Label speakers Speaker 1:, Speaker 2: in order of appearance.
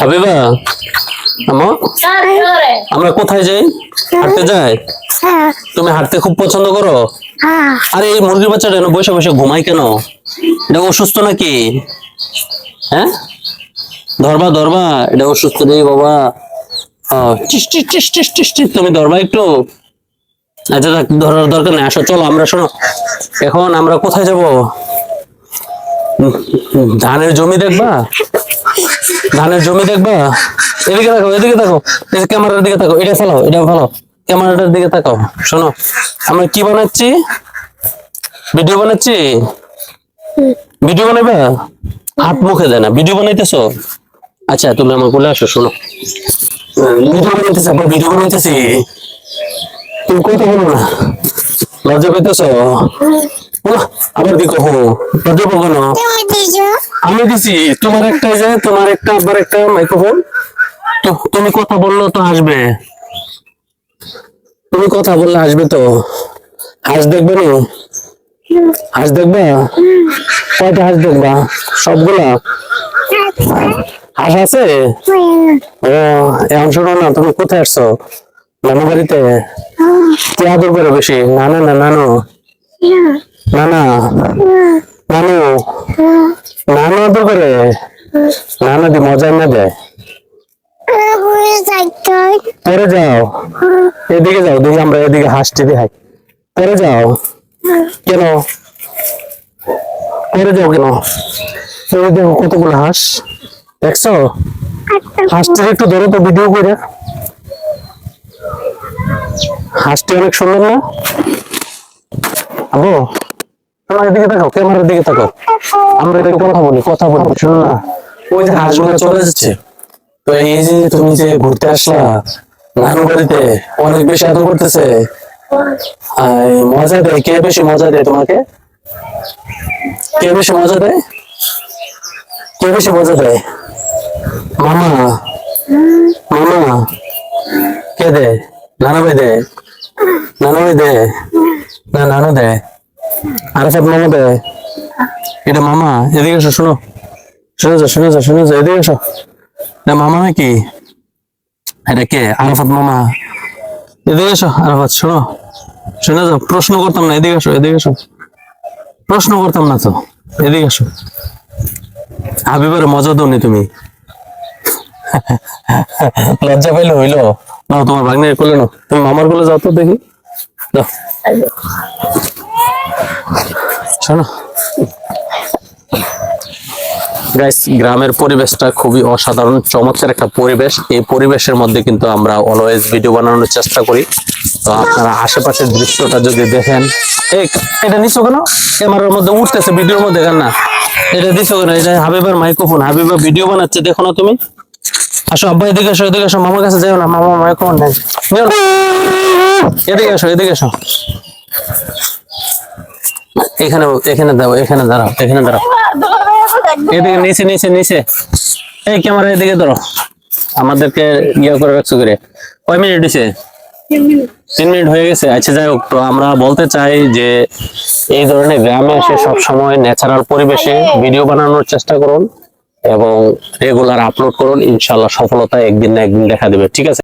Speaker 1: হাবিবা আমো আমরা কোথায় যাই? হাঁটতে যাই? তুমি হাঁটতে খুব পছন্দ করো? আরে এই মুরগির বাচ্চাটা এনে বসে বসে ঘুমাই কেন? এটা অসুস্থ নাকি? হ্যাঁ? ধরবা ধরবা। এটা অসুস্থ নেই বাবা। তুমি ধরবা একটু। আচ্ছা ধরার দরকার নেই। আসো চলো আমরা শোনো। এখন আমরা কোথায় যাব? ধানের জমি দেখবা? ধানের জমি দেখবা? এদিকে দেখো এদিকে দেখো। ক্যামেরার দিকে থাকো, এটা ফেলো এটা ফেলো। ক্যামেরাটার দিকে তাকাও শোনো। আমরা কি বানাচ্ছি? ভিডিও বানাচ্ছি? ভিডিও বানাইবা হাত মুখে দেয় না, ভিডিও বানাইতেছো? আচ্ছা তুমি আমার বলে আসো, শোনো। ভিডিও বানাইতেছি আবার ভিডিও বানাইতেছি। তুমি কইতে বলো না লজ্জা পেতেছো আবার দিকে হো, লজ্জা পাবো না। আমি দিছি তোমার একটা যে তোমার একটা আবার একটা মাইক্রোফোন তো তুমি কথা বলল তো আসবে। তুমি কথা বললে আসবে তো। হাঁস দেখবে না? হাঁস দেখবে? কয়টা হাঁস দেখবা? সবগুলা? হাঁস আছে? ও এখন শোনো না তুমি কোথায় আসছো? নানু বাড়িতে? কে আদর করে বেশি? নানা না নানু? নানা নানু নানু আদর করে নানা দি মজা না দেয় পরে যাও। এদিকে যাও, দেখি আমরা এদিকে হাসতে দেখাই। পরে যাও। কেন? পরে যাও কেন? এই দেখো কতগুলো হাঁস। দেখছ? হাঁসটা একটু ধরো তো ভিডিও করে। হাঁসটি অনেক সুন্দর না? আবু, তোমার তাকাও, ক্যামেরার দিকে থাকো আমরা একটু কথা বলি কথা বলি শোনো না? ওই যে হাঁসগুলো চলে যাচ্ছে। তো এই যে তুমি যে ঘুরতে আসলা নানু অনেক বেশি আদর করতেছে। আর মজা দেয়, কে বেশি মজা দেয় তোমাকে? কে বেশি মজা দেয়? কে বেশি মজা দেয়? মামা মামা, কে দেয়? নানা ভাই দেয়। নানা ভাই না, নানু দেয়। আরাফাত মামা দেয়। এটা মামা, এদিকে শোনো। শুনে যাও শুনে যাও শুনে এদিকে এসো। এটা মামা নাকি? এটা কে? আরাফাত মামা। এদিকে এসো, আরাফাত, শোনো। শুনে যাও, প্রশ্ন করতাম না, এদিকে এসো এদিকে এসো। প্রশ্ন করতাম না তো, এদিকে এসো। হাবিবার মজা দৌনি তুমি। লজ্জা পাইলে, হইল। না তোমার ভাগ্নের কোলে নাও তুমি মামার কোলে যাও তো দেখি। শোনো। গাইস গ্রামের পরিবেশটা খুবই অসাধারণ, চমৎকার একটা পরিবেশ। এই পরিবেশের মধ্যে কিন্তু আমরা অলওয়েজ ভিডিও বানানোর চেষ্টা করি। তো আপনারা আশেপাশের দৃশ্যটা যদি দেখেন এটা নিছো কেন? ক্যামেরার মধ্যে উঠতেছে ভিডিওর মধ্যে কেন না। এটা দিছো কেন? এটা হাবিবার মাইক্রোফোন হাবিবা ভিডিও বানাচ্ছে, দেখো না তুমি? আসো, আব্বা, এদিকে আসো এদিকে আসো, মামার কাছে যাও না, মামা মাইক্রোফোন নেই এদিকে আসো এদিকে আসো। এখানে এখানে দাও, এখানে দাঁড়াও এখানে দাঁড়াও। এদিকে নিচে নিচে নিচে। এই ক্যামেরা এদিকে ধরো। আমাদেরকে ইয়ে করে রাখছো করে। কয় মিনিট দিছে তিন মিনিট। হয়ে গেছে। আচ্ছা যাই হোক তো আমরা বলতে চাই যে এই ধরনের গ্রামে এসে সব সময় ন্যাচারাল পরিবেশে ভিডিও বানানোর চেষ্টা করুন এবং রেগুলার আপলোড করুন। ইনশাল্লাহ সফলতা একদিন না একদিন দেখা দেবে। ঠিক আছে?